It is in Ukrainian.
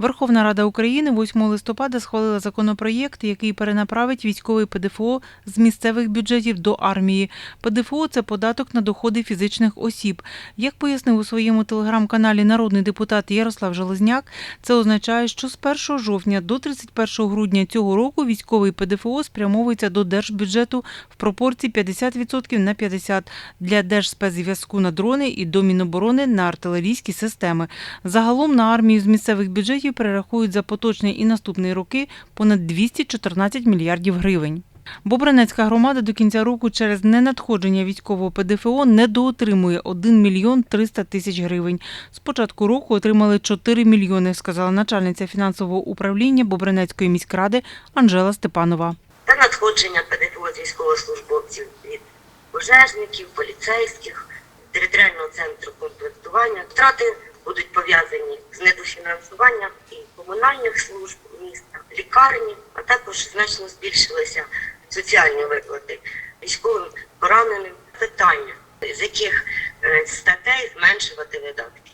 Верховна Рада України 8 листопада схвалила законопроєкт, який перенаправить військовий ПДФО з місцевих бюджетів до армії. ПДФО – це податок на доходи фізичних осіб. Як пояснив у своєму телеграм-каналі народний депутат Ярослав Железняк, це означає, що з 1 жовтня до 31 грудня цього року військовий ПДФО спрямовується до держбюджету в пропорції 50% на 50% для Держспецзв'язку на дрони і до Міноборони на артилерійські системи. Загалом на армію з місцевих бюджетів перерахують за поточний і наступний роки понад 214 мільярдів гривень. Бобринецька громада до кінця року через ненадходження військового ПДФО недоотримує 1 мільйон 300 тисяч гривень. З початку року отримали 4 мільйони, сказала начальниця фінансового управління Бобринецької міськради Анжела Степанова. та надходження ПДФО з військовослужбовців від пожежників, поліцейських, територіального центру комплектування. Втрати будуть пов'язані з недофінансуванням і комунальних служб міста, лікарні, а також значно збільшилися соціальні виплати військовим пораненим. Питання, з яких е, статей зменшувати видатки.